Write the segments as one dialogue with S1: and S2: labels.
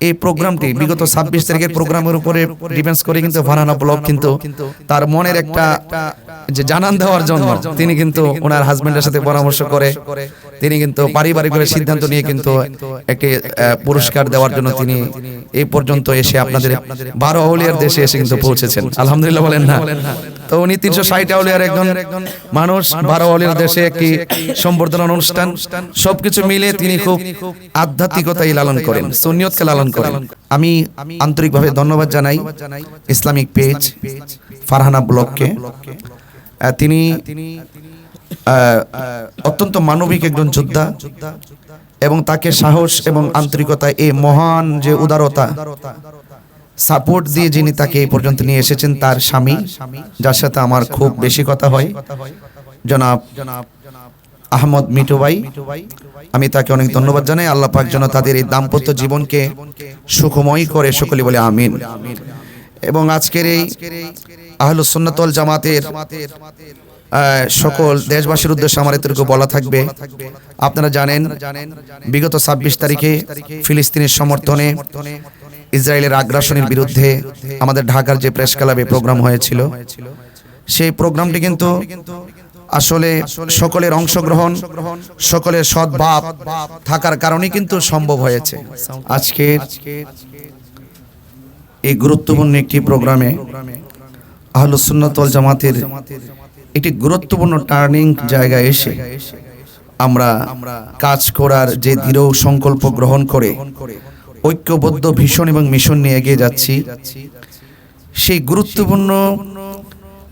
S1: এই প্রোগ্রামটি বিগত ছাব্বিশ তারিখের প্রোগ্রামের উপরে ডিফেন্স করে কিন্তু ফারহানা ব্লক কিন্তু তার মনের একটা যে জানান দেওয়ার জন্য তিনি কিন্তু ওনার হাজবেন্ডের সাথে পরামর্শ করে তিনি কিন্তু পারিবারিকভাবে সিদ্ধান্ত নিয়ে কিন্তু একটি পুরস্কার দেওয়ার জন্য তিনি এই পর্যন্ত এসে আপনাদের বারো আউলিয়ার দেশে এসে কিন্তু পৌঁছেছেন। আলহামদুলিল্লাহ বলেন না। তো উনি তিনশো ষাট আউলিয়ার একজন মানুষ, বারো আউলিয়ার দেশে একটি সম্বর্ধনা অনুষ্ঠান। সবকিছু মিলে তিনি খুব আধ্যাত্মিকতাই লালন করেন সুনিয়তকে লালন করেন। আমি আন্তরিকভাবে ধন্যবাদ জানাই ইসলামিক পেজ ফারহানা ব্লককে তিনি অত্যন্ত মানবিক একজন যোদ্ধা এবং তাকে সাহস এবং আন্তরিকতা, এই মহান যে উদারতা সাপোর্ট দিয়ে যিনি তাকে এই পর্যন্ত নিয়ে এসেছেন তার স্বামী যার সাথে আমার খুব বেশি কথা হয়। জনাব আহমদ মিটু ভাই আমি তাকে অনেক ধন্যবাদ জানাই। আল্লাহ পাক যেন তাদের এই দাম্পত্য জীবনকে সুখময় করে সকলে বলে আমিন। এবং আজকের এই আহলুস সুন্নাতল জামাতের সকল দেশবাসীর উদ্দেশ্যে আমার এতটুকু বলা থাকবে। আপনারা জানেন বিগত ছাব্বিশ তারিখে ফিলিস্তিনের সমর্থনে ইসরায়েলের আগ্রাসনের বিরুদ্ধে আমাদের ঢাকার যে প্রেস ক্লাবে প্রোগ্রাম হয়েছিল, সেই প্রোগ্রামটি কিন্তু আসলে সকলের অংশগ্রহণ, সকলের সদ্ভাব থাকার কারণে কিন্তু সম্ভব হয়েছে। আজকে এই গুরুত্বপূর্ণ একটি প্রোগ্রামে আহলুসুন্নাতল জামাতের একটি গুরুত্বপূর্ণ টার্নিং জায়গায় এসে আমরা কাজ করার যে দৃঢ় সংকল্প গ্রহণ করে ঐক্যবদ্ধ, ভীষণ এবং মিশন নিয়ে এগিয়ে যাচ্ছি। সেই গুরুত্বপূর্ণ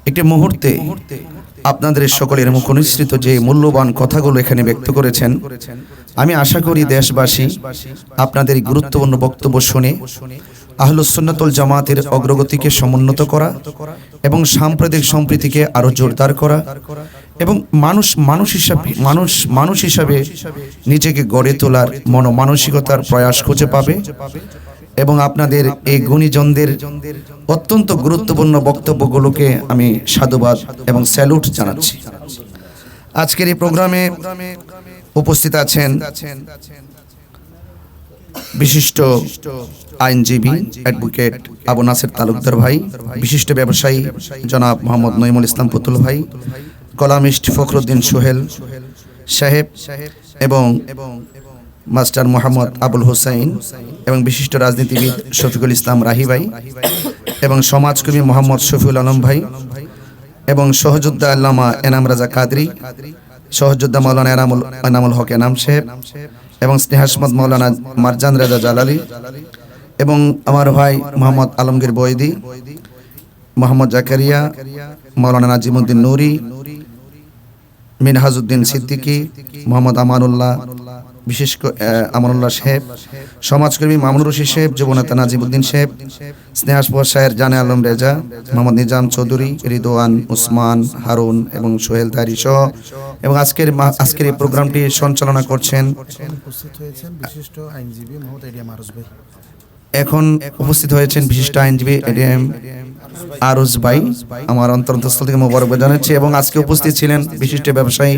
S1: একটি মুহূর্তে আপনাদের সকলের মুখ নিঃসৃত যে মূল্যবান কথাগুলো এখানে ব্যক্ত করেছেন, আমি আশা করি দেশবাসী আপনাদের গুরুত্বপূর্ণ বক্তব্য শুনে আহলুসুন্নাতুল জামাতের অগ্রগতিকে সমুন্নত করা এবং সাম্প্রদায়িক সম্প্রীতিকে আরও জোরদার করা এবং মানুষ মানুষ হিসাবে, মানুষ মানুষ হিসাবে নিজেকে গড়ে তোলার মনোমানসিকতার প্রয়াস খুঁজে পাবে এবং আপনাদের এই গুণীজনদের অত্যন্ত গুরুত্বপূর্ণ বক্তব্যগুলোকে আমি সাধুবাদ এবং স্যালুট জানাচ্ছি। আজকের এই প্রোগ্রামে উপস্থিত আছেন বিশিষ্ট আইনজীবী, অ্যাডভোকেট আবু নাসের তালুকদার ভাই, বিশিষ্ট ব্যবসায়ী জনাব মোহাম্মদ নইমুল ইসলাম পুতুল ভাই কলামিস্ট ফখরুদ্দিন সোহেল সাহেব এবং মাস্টার মোহাম্মদ আবুল হোসাইন এবং বিশিষ্ট রাজনীতিবিদ শফিকুল ইসলাম রাহি ভাই এবং সমাজকর্মী মোহাম্মদ শফিউল আলম ভাই এবং সহযোদ্ধা আল্লামা এনাম রাজা কাদরি, সহযোদ্ধা মৌলানা এনামুল এনামুল হক এনাম সাহেব এবং স্নেহাসমদ মৌলানা মারজান রাজা জালালি এবং আমার ভাই মোহাম্মদ আলমগীর বৈদি, মোহাম্মদ জাকারিয়া, মৌলানা নাজিমুদ্দিন নুরি মিনহাজউদ্দিন সিদ্দিকী মোহাম্মদ আমানুল্লাহ বিশেষ আমানুল্লাহ সাহেব সমাজকর্মী মামুনুর রশিদ সাহেব যুবনেতা নাজিমুদ্দিন সাহেব স্নেহাসপর সাহের জানে আলম রেজা মোহাম্মদ নিজাম চৌধুরী রিদোয়ান উসমান হারুন এবং সোহেল তারি সহ এবং আজকের আজকের এই প্রোগ্রামটি সঞ্চালনা করছেন
S2: বিশিষ্ট আইনজীবী মোহাম্মদ এডিয়া
S1: এখন উপস্থিত হয়েছেন বিশিষ্ট আইনজীবী এডিএম আরুজ ভাই আমার অন্তর্স্থল থেকে মোবারক জানাচ্ছি এবং আজকে উপস্থিত ছিলেন বিশিষ্ট ব্যবসায়ী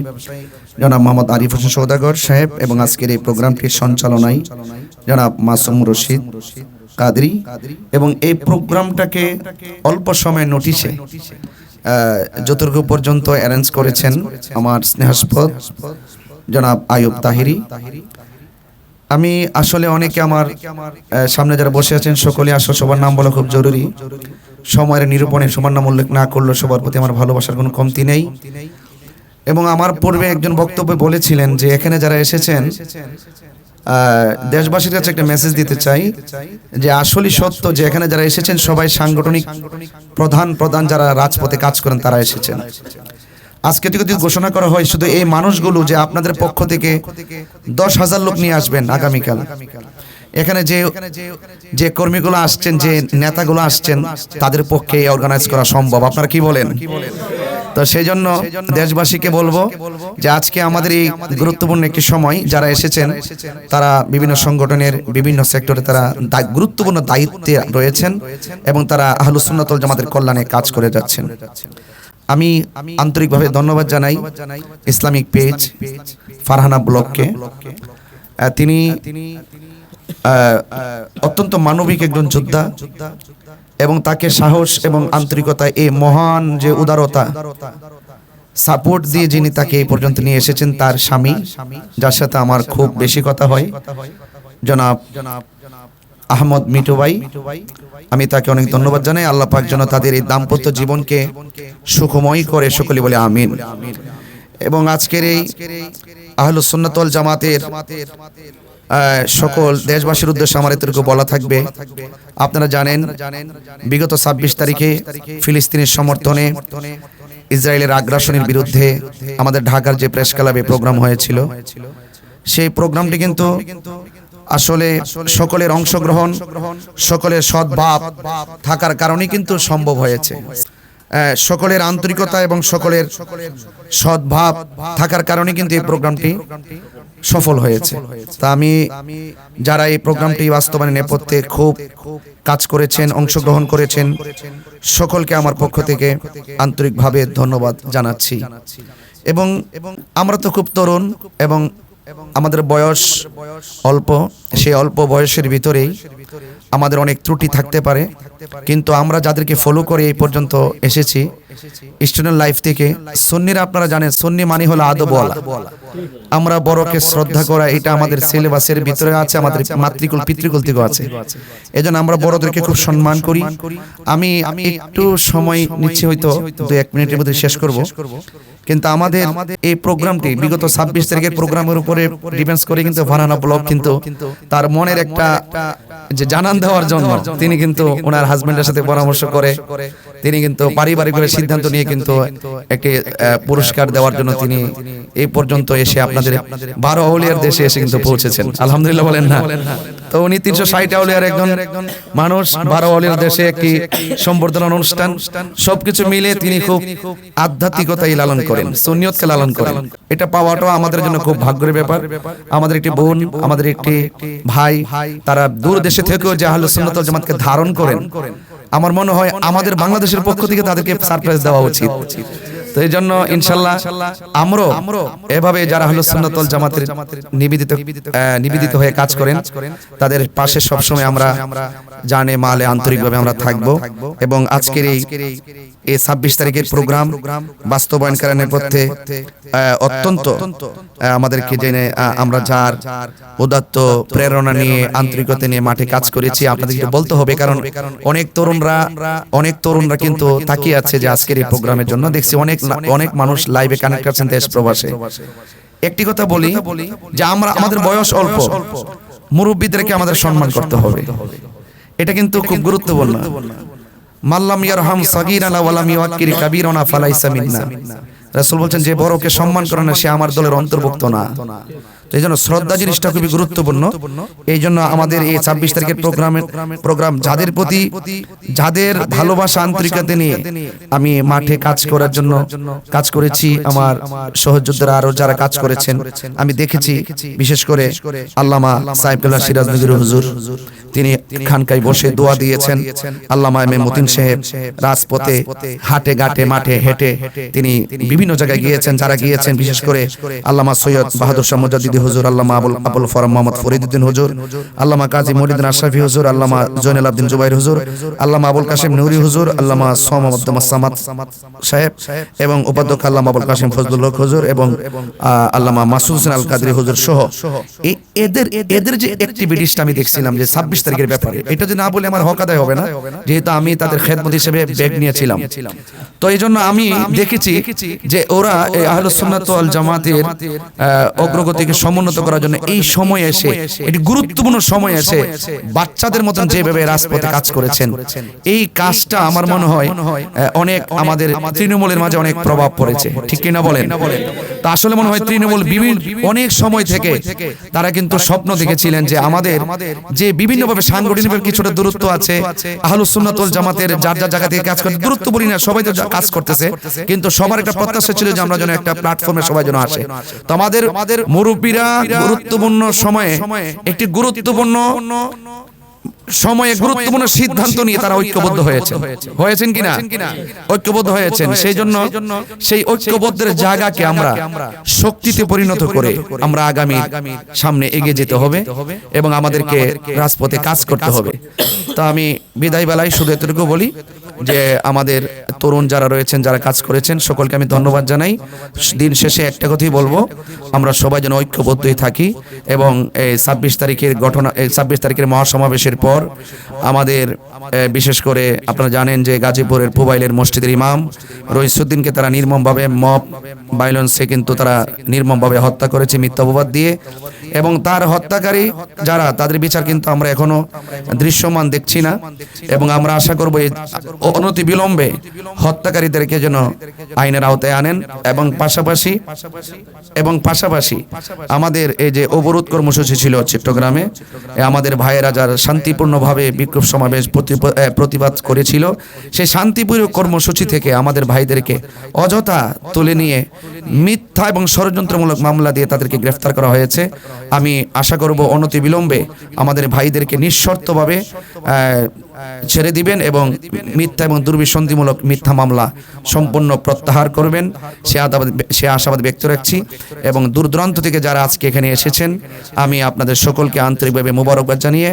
S1: জনাব মোহাম্মদ আরিফ হোসেন সৌদাগর সাহেব এবং আজকের এই প্রোগ্রামটির সঞ্চালনায় জনাব মাসুম রশিদ কাদরি এবং এই প্রোগ্রামটাকে অল্প সময় নোটিশে যতটুকু পর্যন্ত অ্যারেঞ্জ করেছেন আমার স্নেহাস্পদ জনাব আয়ুব তাহিরি। আমি আসলে অনেকে আমার সামনে যারা বসে আছেন সকলে আসলে সবার নাম বলা খুব জরুরি। সময়ের নিরূপণে সবার নাম উল্লেখ না করলে সবার প্রতি আমার ভালোবাসার কোনো কমতি নেই। এবং আমার পূর্বে একজন বক্তব্যে বলেছিলেন যে এখানে যারা এসেছেন দেশবাসীর কাছে একটা মেসেজ দিতে চাই যে আসলে সত্য যে এখানে যারা এসেছেন সবাই সাংগঠনিক প্রধান প্রধান যারা রাজপথে কাজ করেন তারা এসেছেন। আজকে থেকে যদি ঘোষণা করা হয় শুধু এই মানুষগুলো যে আপনাদের পক্ষ থেকে দশ হাজার লোক নিয়ে আসবেন আগামীকাল। এখানে যে যে কর্মীগুলো আসছেন, যে নেতাগুলো আসছেন, তাদের পক্ষে অর্গানাইজ করা সম্ভব। আপনারা কি বলেন? তো সেই জন্য দেশবাসীকে বলব যে আজকে আমাদের এই গুরুত্বপূর্ণ একটি সময় যারা এসেছেন, তারা বিভিন্ন সংগঠনের বিভিন্ন সেক্টরে তারা গুরুত্বপূর্ণ দায়িত্বে রয়েছেন এবং তারা আহলুসুন্নাতল জামাতের কল্যাণে কাজ করে যাচ্ছেন। আমি আন্তরিকভাবে ধন্যবাদ জানাই ইসলামিক পেজ ফারহানা ব্লককে। তিনি অত্যন্ত মানবিক একজন যোদ্ধা এবং তাকে সাহস এবং আন্তরিকতা এই মহান যে উদারতা সাপোর্ট দিয়ে যিনি তাকে এই পর্যন্ত নিয়ে এসেছেন, তার স্বামী, যার সাথে আমার খুব বেশি কথা হয়। জনাব আহমদ মিটু ভাই, আমি তাকে অনেক ধন্যবাদ জানাই। আল্লাহ পাক যেন তাদের এই দাম্পত্য জীবনকে সুখময় করে সকলে বলে আমিন। এবং আজকের এই আহলুস সুন্নাতল জামাতের সকল দেশবাসীর উদ্দেশ্যে আমার এতটুকু বলা থাকবে। আপনারা জানেন বিগত ছাব্বিশ তারিখে ফিলিস্তিনের সমর্থনে ইসরায়েলের আগ্রাসনের বিরুদ্ধে আমাদের ঢাকার যে প্রেস ক্লাবে প্রোগ্রাম হয়েছিল। সেই প্রোগ্রামটি কিন্তু আসলে সকলের অংশগ্রহণ সকলের সদ্ভাব থাকার কারণে কিন্তু সম্ভব হয়েছে। সকলের আন্তরিকতা এবং সকলের সদ্ভাব থাকার কারণে কিন্তু এই প্রোগ্রামটি সফল হয়েছে। তা আমি, যারা এই প্রোগ্রামটি বাস্তবায়নের নেপথ্যে খুব কাজ করেছেন, অংশগ্রহণ করেছেন, সকলকে আমার পক্ষ থেকে আন্তরিকভাবে ধন্যবাদ জানাচ্ছি। এবং আমরা তো খুব তরুণ এবং আমাদের বয়স অল্প, সেই অল্প বয়সের ভিতরেই আমাদের অনেক ত্রুটি থাকতে পারে। কিন্তু আমরা যাদেরকে ফলো করে এই পর্যন্ত এসেছি স্টুডেন্ট লাইফ থেকে সন্নিরা আপনারা জানেন সন্নি মানে হলো আদবওয়ালা আমরা বড়কে শ্রদ্ধা করা এটা আমাদের সিলেবাসের ভিতরে আছে আমাদের মাতৃকুল পিতৃকুল থেকেও আছে। এজন্য আমরা বড়দেরকে খুব সম্মান করি। আমি আমি একটু সময় নিচ্ছি হয়তো দু এক মিনিটের মধ্যে শেষ করব। কিন্তু আমাদের এই প্রোগ্রামটি বিগত ছাব্বিশ তারিখের প্রোগ্রামের উপরে ডিপেন্ডস করে কিন্তু ভানানা ব্লক কিন্তু তার মনের একটা যে জানান দেওয়ার জন্য তিনি কিন্তু ওনার হাজবেন্ডের সাথে পরামর্শ করে তিনি কিন্তু পারিবারিকভাবে সিদ্ধান্ত নিয়ে কিন্তু একটি পুরস্কার দেওয়ার জন্য তিনি এই পর্যন্ত এসে আপনাদের বারো আউলিয়ার দেশে এসে কিন্তু পৌঁছেছেন। আলহামদুলিল্লাহ বলেন না। তো উনি তিনশো ষাট আউলিয়ার একজন মানুষ, বারো আউলিয়ার দেশে একটি সম্বর্ধনা অনুষ্ঠান। সবকিছু মিলে তিনি খুব আধ্যাত্মিকতাই লালন করেন সুনিয়তকে লালন করেন। এটা পাওয়াটাও আমাদের জন্য খুব ভাগ্যের ব্যাপার। আমাদের একটি বোন, আমাদের একটি ভাই, তারা দূর দেশে থেকেও যে আহলে সুন্নাত জামাতকে ধারণ করেন আমার মনে হয় আমাদের বাংলাদেশের পক্ষ থেকে তাদেরকে সারপ্রাইজ দেওয়া উচিত। তো এই জন্য ইনশাল্লাহ আমরাও এভাবে যারা হলো সুন্নতল জামাতের নিবেদিত নিবেদিত হয়ে কাজ করেন তাদের পাশে সবসময় আমরা জানে মালে আন্তরিকভাবে আমরা থাকব। এবং আজকের এই এই ছাব্বিশ তারিখের প্রোগ্রাম বাস্তবায়ন নেপথ্যে আহ, অত্যন্ত আমাদেরকে জেনে আমরা যার উদাত্ত প্রেরণা নিয়ে আন্তরিকতা নিয়ে মাঠে কাজ করেছি আপনাদেরকে বলতে হবে কারণ অনেক তরুণরা অনেক তরুণরা কিন্তু তাকিয়ে আছে যে আজকের এই প্রোগ্রামের জন্য। দেখছি অনেক অনেক মানুষ লাইভে কানেক্ট করছেন দেশ প্রবাসে। একটি কথা বলি যে আমরা আমাদের বয়স অল্প। মুরব্বীদেরকে আমাদের সম্মান করতে হবে। এটা কিন্তু খুব গুরুত্বপূর্ণ। মাল্লাম ইয়ারহাম সাগীরানা ওয়ালাম ইউআক্কির কাবীরানা ফালাইসা মিন্না। রাসূল বলছেন যে বড়কে সম্মান করে না সে আমার দলের অন্তর্ভুক্ত না। এই জন্য শ্রদ্ধা জিনিসটা খুবই গুরুত্বপূর্ণ। এই জন্য আমাদের এই ছাব্বিশ তারিখের প্রোগ্রামের প্রোগ্রাম যাদের প্রতি, যাদের ভালোবাসা, আন্তরিকতা নিয়ে আমি মাঠে কাজ করার জন্য কাজ করেছি, আমার সহযোদ্ধারা আরও যারা কাজ করেছেন, আমি দেখেছি, বিশেষ করে আল্লামা সাহেব সিরাজ নগরী হুজুর। তিনি খানকায় বসে দোয়া দিয়েছেন। আল্লামা এম মতিন সাহেব রাজপথে হাটে ঘাটে মাঠে হেঁটে তিনি বিভিন্ন জায়গায় গিয়েছেন, যারা গিয়েছেন, বিশেষ করে আল্লামা সৈয়দ বাহাদুর শাহ মুজাদ্দিদি হুজুর, আল্লামা আবুল আবুল ফরম মোহাম্মদ ফরিদুদ্দিন হুজুর, আল্লামা কাজী মহিউদ্দিন আশরাফি হুজুর, আল্লামা জৈনুল আবদিন জুবাইর হুজুর, আল্লামা আবুল কাশিম নুরি হুজুর, আল্লামা সোম আব্দুল সামাদ সাহেব এবং উপাধ্যক্ষ আল্লামা আবুল কাশিম ফজলুল হক হুজুর এবং আল্লামা মাসুদ হোসেন আল কাদরি হুজুর সহ। এদের এদের যে অ্যাক্টিভিটিসটা আমি দেখছিলাম যে ছাব্বিশ তারিখের ব্যাপারে। এটা যদি না বলে আমার হক আদায় হবে না যেহেতু আমি তাদের খেদমত হিসেবে ব্যাগ নিয়েছিলাম। তো এই জন্য আমি দেখেছি যে ওরা এই আহলুস জামাতের অগ্রগতিকে সমুন্নত করার জন্য এই সময় এসে এটি গুরুত্বপূর্ণ সময় এসে বাচ্চাদের মতন যেভাবে রাজপথে কাজ করেছেন এই কাজটা আমার মনে হয় অনেক আমাদের তৃণমূলের মাঝে অনেক প্রভাব পড়েছে। ঠিক কিনা বলেন? তা আসলে মনে হয় তৃণমূল বিভিন্ন অনেক সময় থেকে তারা কিন্তু স্বপ্ন দেখেছিলেন যে আমাদের যে বিভিন্নভাবে সাংগঠনিকভাবে কিছুটা দূরত্ব আছে। আহলু সুন্নাতুল জামাতের যার যার জায়গা থেকে কাজ করতে দূরত্ব বলি না, সবাই তো কাজ করতেছে। কিন্তু সবার একটা প্রত্যাশা ছিল যে আমরা যেন একটা প্ল্যাটফর্মে সবাই যেন আসে। তো আমাদের মুরব্বীরা গুরুত্বপূর্ণ সময়ে একটি গুরুত্বপূর্ণ সময়ে গুরুত্বপূর্ণ সিদ্ধান্ত নিয়ে তারা ঐক্যবদ্ধ হয়েছে হয়েছেন। কিনা? ঐক্যবদ্ধ হয়েছেন। সেই জন্য সেই ঐক্যবদ্ধের জায়গাকে আমরা শক্তিতে পরিণত করে আমরা আগামী সামনে এগিয়ে যেতে হবে এবং আমাদেরকে রাজপথে কাজ করতে হবে। তা আমি বিদায় বেলায় শুধু এতটুকু বলি। যে আমাদের তরুণ যারা রয়েছেন, যারা কাজ করেছেন, সকলকে আমি ধন্যবাদ জানাই। দিন শেষে একটা কথাই বলব, আমরা সবাই যেন ঐক্যবদ্ধই থাকি এবং এই ছাব্বিশ তারিখের ঘটনা, এই ছাব্বিশ তারিখের মহাসমাবেশের পর আমাদের বিশেষ করে আপনারা জানেন যে গাজীপুরের পুবাইলের মসজিদের ইমাম রইসুদ্দিনকে তারা নির্মমভাবে মব ভায়োলেন্সে কিন্তু তারা নির্মমভাবে হত্যা করেছে মিথ্যা অপবাদ দিয়ে। এবং তার হত্যাকারী যারা, তাদের বিচার কিন্তু আমরা এখনও দৃশ্যমান দেখছি না। এবং আমরা আশা করব অনতি বিলম্বে হত্যাকারীদেরকে যেন আইনের আওতায় আনেন এবং পাশাপাশি এবং পাশাপাশি আমাদের এই যে অবরোধ কর্মসূচি ছিল চট্টগ্রামে আমাদের ভাইয়েরা যারা শান্তিপূর্ণভাবে বিক্ষোভ সমাবেশ প্রতিবাদ করেছিল, সেই শান্তিপূর্ণ কর্মসূচি থেকে আমাদের ভাইদেরকে অযথা তুলে নিয়ে মিথ্যা এবং ষড়যন্ত্রমূলক মামলা দিয়ে তাদেরকে গ্রেফতার করা হয়েছে। আমি আশা করব অনতি বিলম্বে আমাদের ভাইদেরকে নিঃশর্তভাবে ছেড়ে দিবেন এবং মিথ্যা এবং দুর্বিসন্ধিমূলক মিথ্যা মামলা সম্পূর্ণ প্রত্যাহার করবেন। সে আদাবাদ সে আশাবাদ ব্যক্ত রাখছি এবং দূর দূরান্ত থেকে যারা আজকে এখানে এসেছেন, আমি আপনাদের সকলকে আন্তরিকভাবে মোবারকবাদ জানিয়ে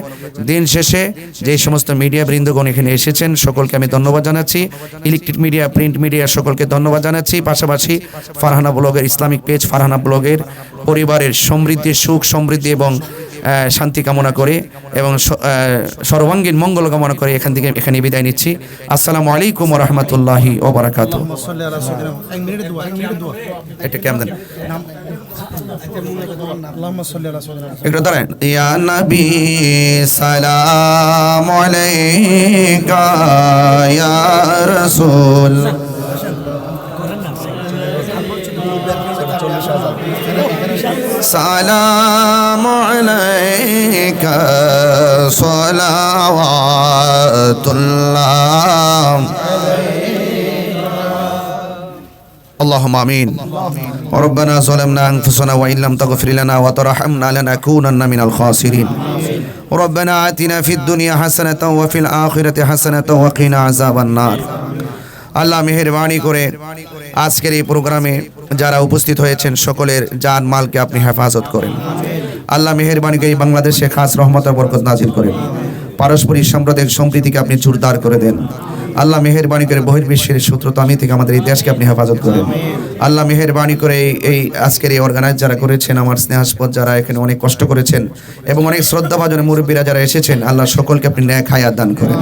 S1: দিন শেষে যে সমস্ত মিডিয়া বৃন্দগণ এখানে এসেছেন, সকলকে আমি ধন্যবাদ জানাচ্ছি। ইলেকট্রিক মিডিয়া, প্রিন্ট মিডিয়া সকলকে ধন্যবাদ জানাচ্ছি। পাশাপাশি ফারহানা ব্লগের ইসলামিক পেজ ফারহানা ব্লগের পরিবারের সমৃদ্ধি, সুখ সমৃদ্ধি এবং শান্তি কামনা করে এবং সর্বাঙ্গীন মঙ্গল কামনা করে এখান থেকে এখানে বিদায় নিচ্ছি। আসসালামু আলাইকুম রহমতুল্লাহি ওবরাকাত দাঁড়ান। সালাম السلام عليك صلوات الله. اللهم آمين. ربنا ظلمنا أنفسنا وإن لم تغفر لنا وترحمنا لنكونن من الخاسرين. ربنا آتنا في الدنيا حسنة وفي الآخرة حسنة وقنا عذاب النار. আল্লাহ মেহরবানি করে আজকের এই প্রোগ্রামে যারা উপস্থিত হয়েছেন, সকলের জান মালকে আপনি হেফাজত করেন। আল্লাহ মেহরবানি করে বাংলাদেশে খাস রহমত বরকত নাজিল করেন। পারস্পরিক সাম্প্রদায়িক সম্প্রীতিকে আপনি জোরদার করে দেন। আল্লাহ মেহেরবানি করে বহির্বিশ্বের শত্রুতামি থেকে আমাদের এই দেশকে আপনি হেফাজত করেন। আল্লাহ মেহেরবানি করে এই- আজকের এই অর্গানাইজ যারা করেছেন, আমার স্নেহাস্পদ যারা এখানে অনেক কষ্ট করেছেন এবং অনেক শ্রদ্ধাভাজন মুরব্বীরা যারা এসেছেন, আল্লাহ সকলকে আপনি ন্যায় খায়াত দান করেন।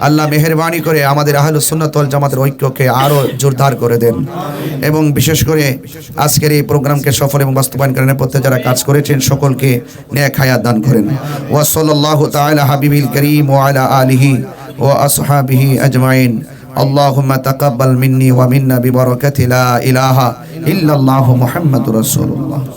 S1: আল্লাহ মেহেরবানি করে আমাদের আহলুস সুন্নাতল জামাতের ঐক্যকে আরও জোরদার করে দেন এবং বিশেষ করে আজকের এই প্রোগ্রামকে সফল এবং বাস্তবায়নকরণের পথে যারা কাজ করেছেন, সকলকে ন্যায় খায়াত দান করেন। ওয়া সাল্লাল্লাহু তাআলা হাবিবিল করিম আলা আলিহি وأصحابه أجمعين اللهم تقبل مني ومنا ببركة لا إله إلا الله محمد رسول الله